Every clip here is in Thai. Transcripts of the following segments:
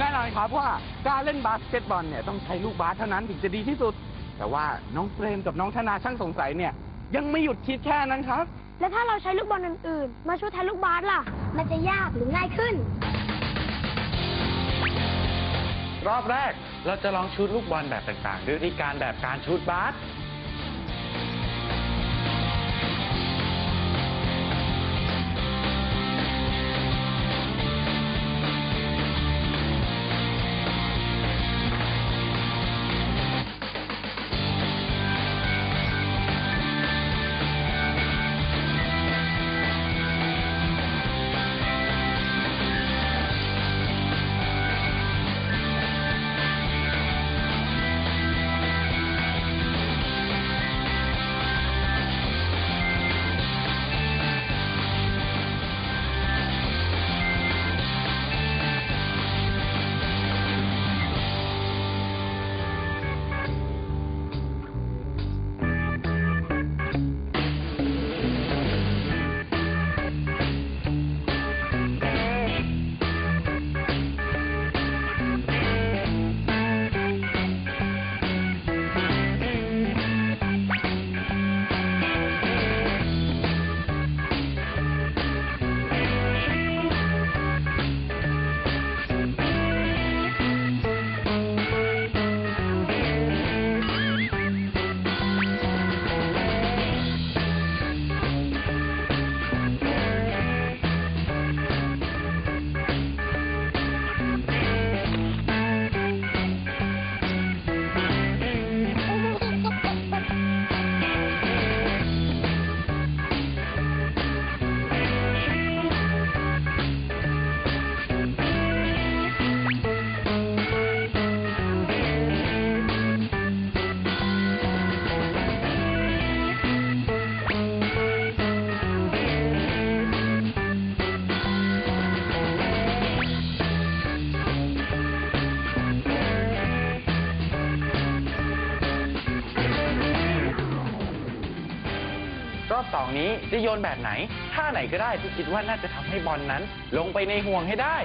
แน่นอนครับว่าการเล่นบาสเกตบอลเนี่ยต้องใช้ลูกบาสเท่านั้นถึงจะดีที่สุด แต่ว่าน้องเปรมกับน้องธนาช่างสงสัยเนี่ย ยังไม่หยุดคิดแค่นั้นครับ แล้วถ้าเราใช้ลูกบอลอื่นๆ มาช่วยแทนลูกบาสล่ะ มันจะยากหรือง่ายขึ้น รอบแรกเราจะลองชูตลูกบอลแบบต่างๆ ด้วยวิธีการแบบการชูตบาส องนี้จะโยนแบบไหนท่าไหนก็ได้ที่คิดว่าน่าจะทำให้บอลนั้น ลงไปในห่วงให้ได้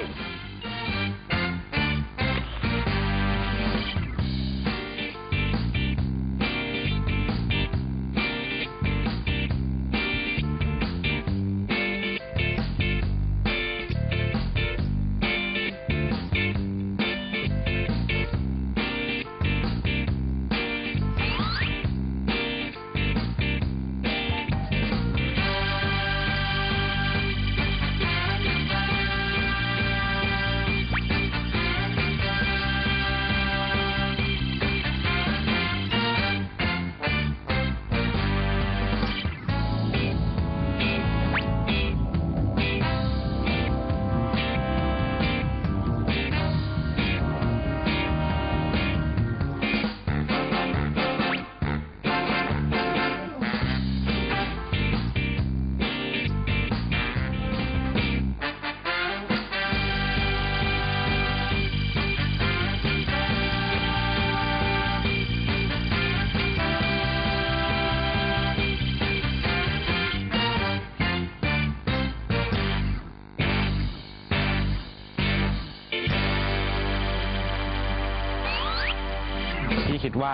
คิดว่า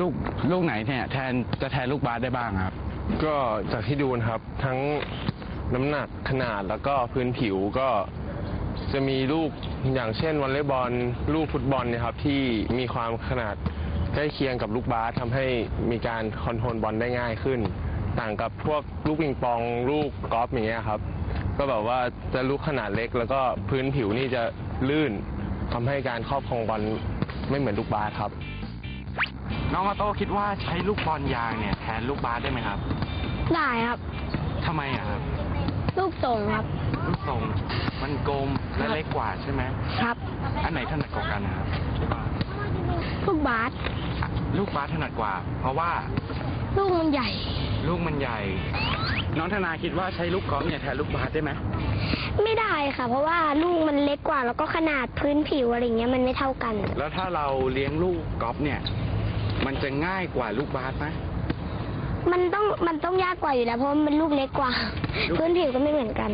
ลูกลูกไหนเนี่ยแทนจะแทนลูกบาสได้บ้างครับ ก็จากที่ดูนะครับทั้งน้ำหนักขนาดแล้วก็พื้นผิวก็จะมีลูกอย่างเช่นวอลเลย์บอลลูกฟุตบอลเนะครับที่มีความขนาดใกล้เคียงกับลูกบาสทำให้มีการคอนโทรลบอลได้ง่ายขึ้น ต่างกับพวกลูกปิงปองลูกกอล์ฟอย่างเงี้ยครับ ก็แบบว่าจะลูกขนาดเล็ก แล้วก็พื้นผิวนี่จะลื่นทำให้การครอบครองบอลไม่เหมือนลูกบาสครับ น้องออโต้คิดว่าใช้ลูกบอลยางเนี่ยแทนลูกบาสได้ไหมครับได้ครับ ทำไมอะครับลูกทรงครับลูกทรงมันกลมและเล็กกว่าใช่ไหมครับอันไหนถนัดกว่ากันนะครับลูกบาสอะลูกบาสถนัดกว่า เพราะว่าลูกมันใหญ่ ลูกมันใหญ่ น้องธนาคิดว่าใช้ลูกกอล์ฟเนี่ยแทนลูกบาสได้ไหมไม่ได้ค่ะ เพราะว่าลูกมันเล็กกว่าแล้วก็ขนาดพื้นผิวอะไรเงี้ยมันไม่เท่ากัน แล้วถ้าเราเลี้ยงลูกกอล์ฟเนี่ย มันจะง่ายกว่าลูกบาสไหมมันต้องมันต้องยากกว่าอยู่แล้วเพราะมันเป็นลูกเล็กกว่าลูกพื้นผิวก็ไม่เหมือนกัน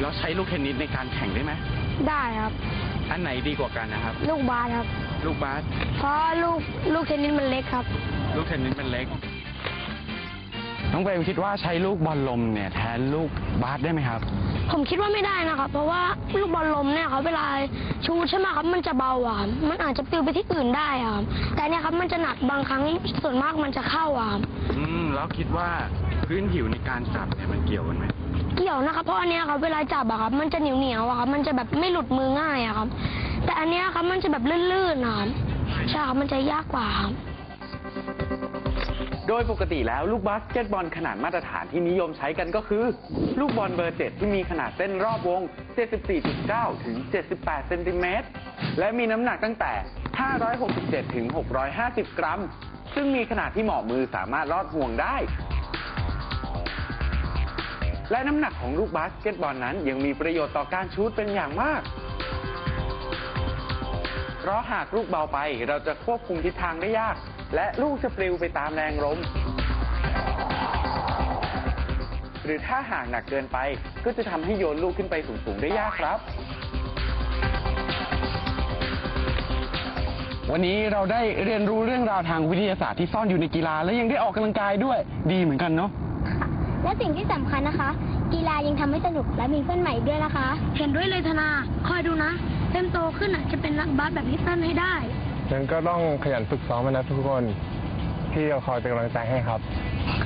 แล้วใช้ลูกเทนนิสในการแข่งได้ไหมได้ครับ อันไหนดีกว่ากันนะครับ ลูกบาสครับ ลูกบาสเพราะลูกลูกเทนนิสมันเล็กครับ ลูกเทนนิสมันเล็ก น้องเปรมคิดว่าใช้ลูกบอลลมเนี่ยแทนลูกบาสได้ไหมครับ ผมคิดว่าไม่ได้นะครับเพราะว่าลูกบอลลมเนี่ยครับเวลาชูใช่ไหมครับมันจะเบาอะมันอาจจะปลิวไปที่อื่นได้อะแต่เนี่ยครับมันจะหนักบางครั้งส่วนมากมันจะเข้าอะอืมแล้วคิดว่าพื้นผิวในการจับเนี่ยมันเกี่ยวกันไหมเกี่ยวนะครับเพราะอันเนี้ยครับเวลาจับอะครับมันจะเหนียวเหนียวๆอะครับมันจะแบบไม่หลุดมือง่ายอะครับ แต่อันเนี้ยครับมันจะแบบลื่นๆอะครับใช่ครับมันจะยากกว่าครับ โดยปกติแล้วลูกบาสเกตบอลขนาดมาตรฐานที่นิยมใช้กันก็คือ ลูกบอลเบอร์ 7 ที่มีขนาดเส้นรอบวง 74.9 ถึง 78 เซนติเมตร และมีน้ำหนักตั้งแต่ 567 ถึง 650 กรัม ซึ่งมีขนาดที่เหมาะมือสามารถลอดห่วงได้ และน้ำหนักของลูกบาสเกตบอลนั้นยังมีประโยชน์ต่อการชูตเป็นอย่างมากเพราะหากลูกเบาไปเราจะควบคุมทิศทางได้ยาก และลูกจะปลิวไปตามแรงลมหรือถ้าหากหนักเกินไปก็จะทำให้โยนลูกขึ้นไปสูงๆได้ยากครับ วันนี้เราได้เรียนรู้เรื่องราวทางวิทยาศาสตร์ที่ซ่อนอยู่ในกีฬา และยังได้ออกกำลังกายด้วยดีเหมือนกันเนาะและสิ่งที่สำคัญนะคะ กีฬายังทำให้สนุกและมีเพื่อนใหม่ด้วยนะคะ เห็นด้วยเลยธนา คอยดูนะเพิ่มโตขึ้นอะจะเป็นนักบาสแบบพี่ตั้นให้ได้ งั้นก็ต้องขยันฝึกซ้อมนะทุกคนพี่จะคอยเป็นกำลังใจให้ครับ